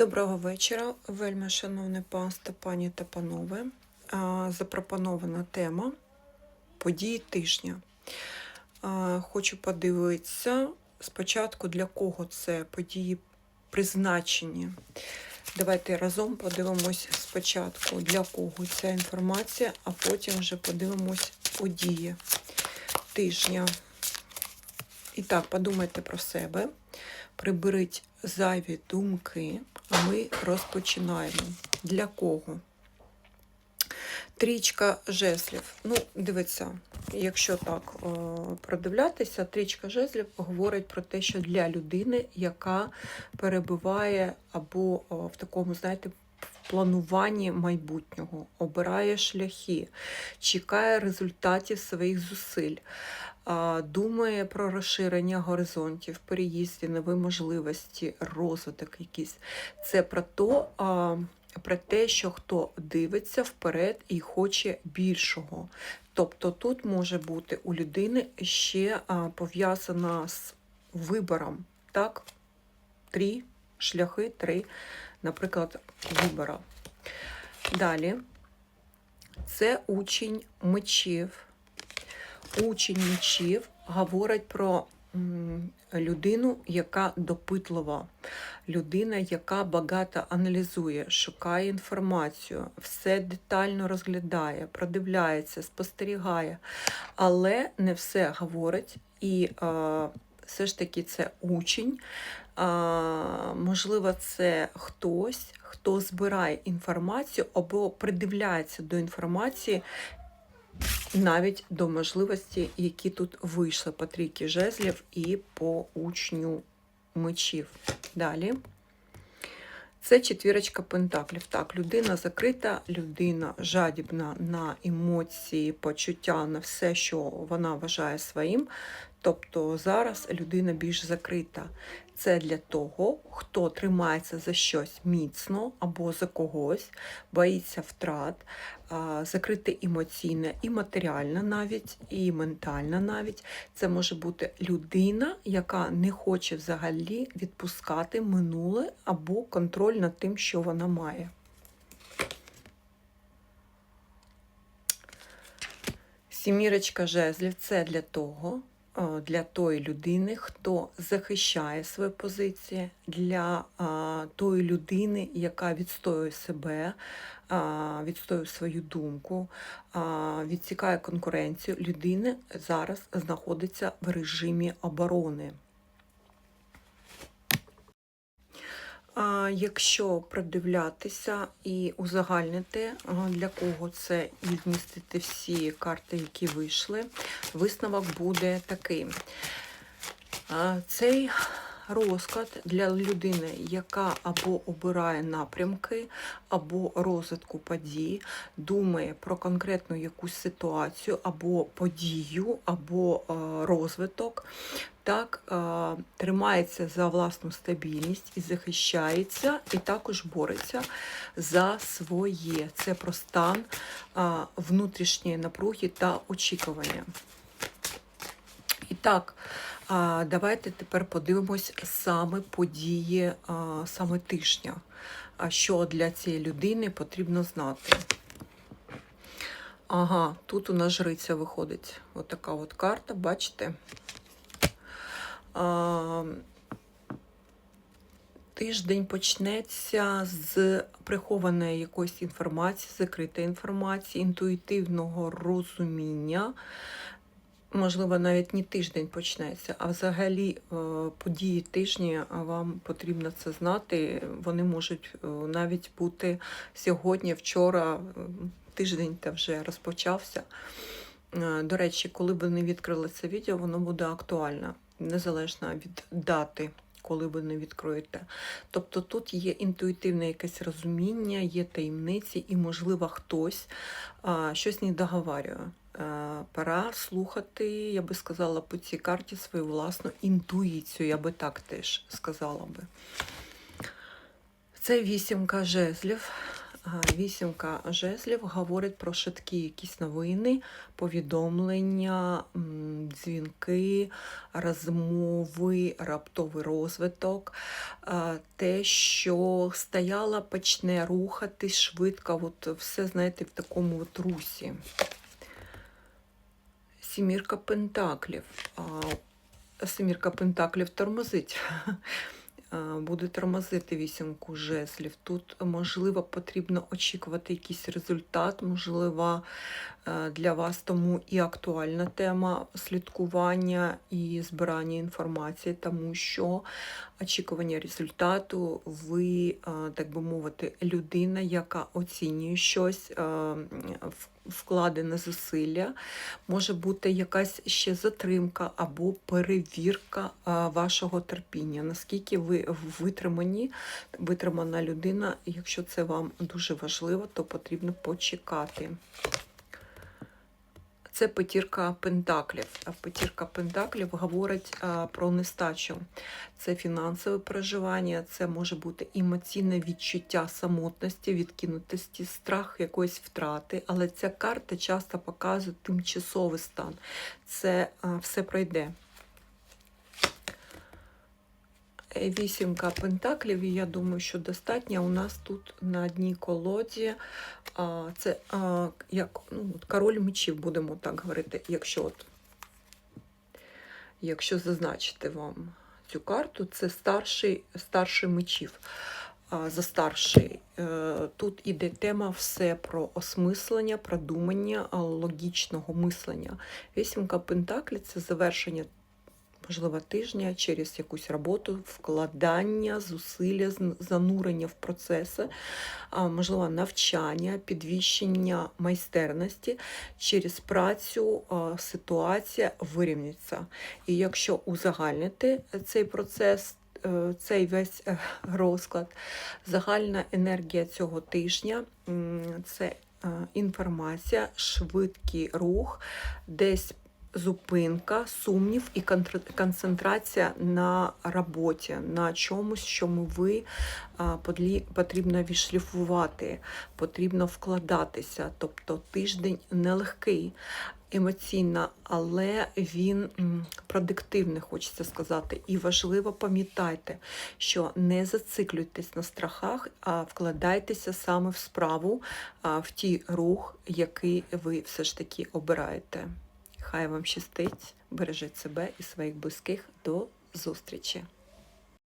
Доброго вечора, вельми шановне панство, пані та панове. Запропонована тема події тижня. Хочу подивитися спочатку, для кого це події призначені. Давайте разом подивимось спочатку, для кого ця інформація, а потім вже подивимось події тижня. І так, подумайте про себе, приберіть зайві думки, а ми розпочинаємо. Для кого? Трічка жезлів. Ну, дивіться, якщо так е, продивлятися, трічка жезлів говорить про те, що для людини, яка перебуває або е, в такому, знаєте, в плануванні майбутнього, обирає шляхи, чекає результатів своїх зусиль, думає про розширення горизонтів, переїзді, нові можливості, розвиток якийсь. Це про то, про те, що хто дивиться вперед і хоче більшого. Тобто тут може бути у людини ще пов'язана з вибором. Так? Три шляхи, три, наприклад, вибора. Далі. Це учень мечів. Учень мечів говорить про людину, яка допитлива, людина, яка багато аналізує, шукає інформацію, все детально розглядає, продивляється, спостерігає, але не все говорить. І е, все ж таки це учень. А, можливо, це хтось, хто збирає інформацію або придивляється до інформації, навіть до можливості, які тут вийшли по трійки жезлів і по учню мечів. Далі. Це четвірочка пентаклів. Так, людина закрита, людина жадібна на емоції, почуття, на все, що вона вважає своїм. Тобто зараз людина більш закрита. Це для того, хто тримається за щось міцно або за когось, боїться втрат, закрите емоційно і матеріально навіть, і ментально навіть. Це може бути людина, яка не хоче взагалі відпускати минуле або контроль над тим, що вона має. Сімірочка жезлів це для того, для тої людини, хто захищає свої позиції, для тої людини, яка відстоює себе, відстоює свою думку, відсікає конкуренцію. Людина зараз знаходиться в режимі оборони. Якщо продивлятися і узагальнити, для кого це і вмістити всі карти, які вийшли, висновок буде такий. Цей розклад для людини, яка або обирає напрямки, або розвитку подій, думає про конкретну якусь ситуацію, або подію, або а, розвиток, так а, тримається за власну стабільність і захищається, і також бореться за своє. Це про стан а, внутрішньої напруги та очікування. І так, давайте тепер подивимось саме події саме тижня. Що для цієї людини потрібно знати? Ага, тут у нас жриця виходить. Отака от карта, бачите? А, Тиждень почнеться з прихованої якоїсь інформації, закритої інформації, інтуїтивного розуміння. Можливо, навіть не тиждень почнеться, а взагалі е, події тижня вам потрібно це знати. Вони можуть е, навіть бути сьогодні, вчора, е, тиждень та вже розпочався. Е, До речі, коли б не відкрили це відео, воно буде актуально, незалежно від дати коли ви не відкроєте. Тобто тут є інтуїтивне якесь розуміння, є таємниці, і, можливо, хтось а, щось не договарює. Пора слухати, я би сказала, по цій карті свою власну інтуїцію, я би так теж сказала би. Це вісімка жезлів. Вісімка жезлів говорить про швидкі якісь новини, повідомлення, дзвінки, розмови, раптовий розвиток. Те, що стояло, почне рухатись швидко, от все, знаєте, в такому от русі. Сімірка пентаклів. А, Семірка пентаклів тормозить. Буде тормозити вісімку жезлів. Тут, можливо, потрібно очікувати якийсь результат, можливо, для вас тому і актуальна тема слідкування і збирання інформації, тому що очікування результату, ви, е, так би мовити, людина, яка оцінює щось, е, вкладене зусилля, може бути якась ще затримка або перевірка вашого терпіння. Наскільки ви витримані, витримана людина, якщо це вам дуже важливо, то потрібно почекати. Це п'ятірка пентаклів. А П'ятірка пентаклів говорить про нестачу. Це фінансове переживання, це може бути емоційне відчуття самотності, відкинутості, страх якоїсь втрати. Але ця карта часто показує тимчасовий стан. Це все пройде. Вісімка пентаклів, і я думаю, що достатньо. У нас тут на одній колоді це як ну, король мечів, будемо так говорити, якщо от, якщо зазначити вам цю карту, це старший, старший мечів. За старший. Е, Тут іде тема все про осмислення, продумання, логічного мислення. Вісімка пентаклів це завершення можливо, тижня через якусь роботу, вкладання, зусилля, занурення в процеси, можливо, навчання, підвищення майстерності через працю ситуація вирівняться. І якщо узагальнити цей процес, е, цей весь е, розклад, загальна енергія цього тижня це е, інформація, швидкий рух, десь зупинка, сумнів і концентрація на роботі, на чомусь, чому ви потрібно відшліфувати, потрібно вкладатися. Тобто тиждень нелегкий. Емоційно, але він м, продуктивний, хочеться сказати. І важливо пам'ятайте, що не зациклюйтесь на страхах, а вкладайтеся саме в справу, в ті рух, який ви все ж таки обираєте. Хай вам щастить, бережіть себе і своїх близьких. До зустрічі!